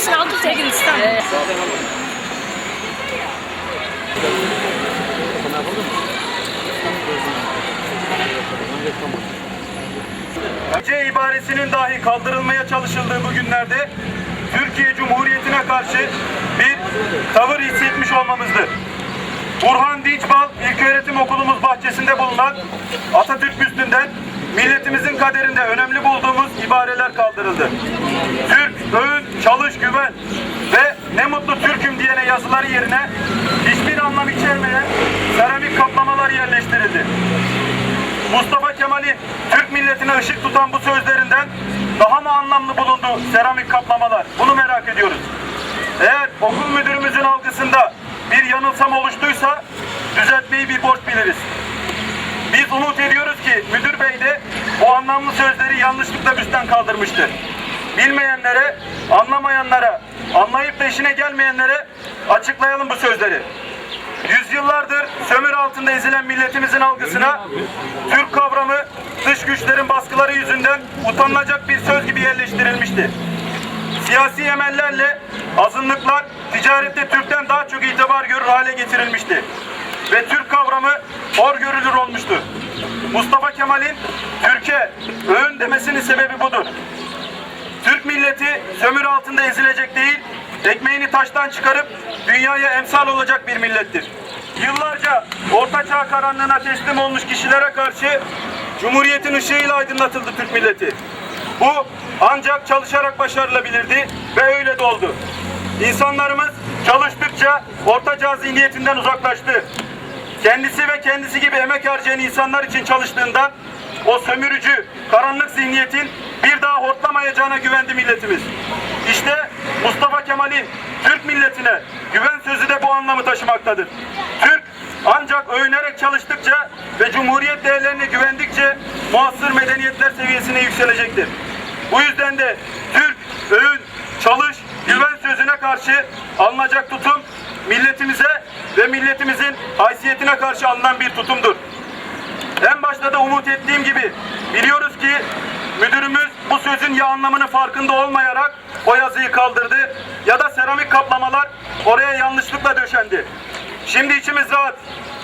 hepsini aldım sevgili İstanbul. C ibaresinin dahi kaldırılmaya çalışıldığı bu günlerde Türkiye Cumhuriyeti'ne karşı bir tavır hissetmiş olmamızdır. Burhan Dinçbal İlköğretim Okulumuz bahçesinde bulunan Atatürk büstünden milletimizin kaderinde önemli bulduğumuz ibareler kaldırıldı. Türk, öğün, çalış, güven ve ne mutlu Türk'üm diyene yazıları yerine hiçbir anlam içermeyen seramik kaplamalar yerleştirildi. Mustafa Kemal'in Türk milletine ışık tutan bu sözlerinden daha mı anlamlı bulundu seramik kaplamalar? Bunu merak ediyoruz. Eğer okul müdürümüzün algısında bir yanılsama oluştuysa düzeltmeyi bir borç biliriz. Biz umut ediyoruz ki müdür bey de bu anlamlı sözleri yanlışlıkla büstten kaldırmıştır. Bilmeyenlere, anlamayanlara, anlayıp da işine gelmeyenlere açıklayalım bu sözleri. Yüzyıllardır sömür altında ezilen milletimizin algısına Türk kavramı dış güçlerin baskıları yüzünden utanılacak bir söz gibi yerleştirilmişti. Siyasi emellerle azınlıklar ticarette Türk'ten daha çok itibar görür hale getirilmişti. Ve Türk kavramı hor görülür olmuştu. Mustafa Kemal'in Türkiye öğün demesinin sebebi budur. Türk milleti sömür altında ezilecek değil, ekmeğini taştan çıkarıp dünyaya emsal olacak bir millettir. Yıllarca Orta Çağ karanlığına teslim olmuş kişilere karşı Cumhuriyetin ışığıyla aydınlatıldı Türk milleti. Bu ancak çalışarak başarılabilirdi ve öyle de oldu. İnsanlarımız çalıştıkça Orta Çağ zihniyetinden uzaklaştı. Kendisi ve kendisi gibi emek harcayan insanlar için çalıştığından o sömürücü, karanlık zihniyetin bir daha hortlamayacağına güvendi milletimiz. İşte Mustafa Kemal'in Türk milletine güven sözü de bu anlamı taşımaktadır. Türk ancak övünerek çalıştıkça ve Cumhuriyet değerlerine güvendikçe muasır medeniyetler seviyesine yükselecektir. Bu yüzden de Türk, övün, çalış, güven sözüne karşı alınacak tutum milletimize ve milletimizin haysiyetine karşı alınan bir tutumdur. En başta da umut ettiğim gibi biliyoruz ki müdürümüz bu sözün ya anlamını farkında olmayarak o yazıyı kaldırdı ya da seramik kaplamalar oraya yanlışlıkla döşendi. Şimdi içimiz rahat.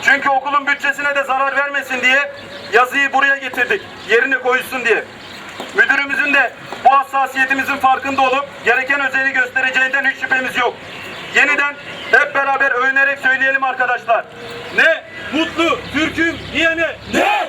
Çünkü okulun bütçesine de zarar vermesin diye yazıyı buraya getirdik. Yerine koyulsun diye. Müdürümüzün de bu hassasiyetimizin farkında olup gereken özeli göstereceğinden hiç şüphemiz yok. Yeniden hep beraber övünerek söyleyelim arkadaşlar. Ne mutlu Türk'üm diyene. Ne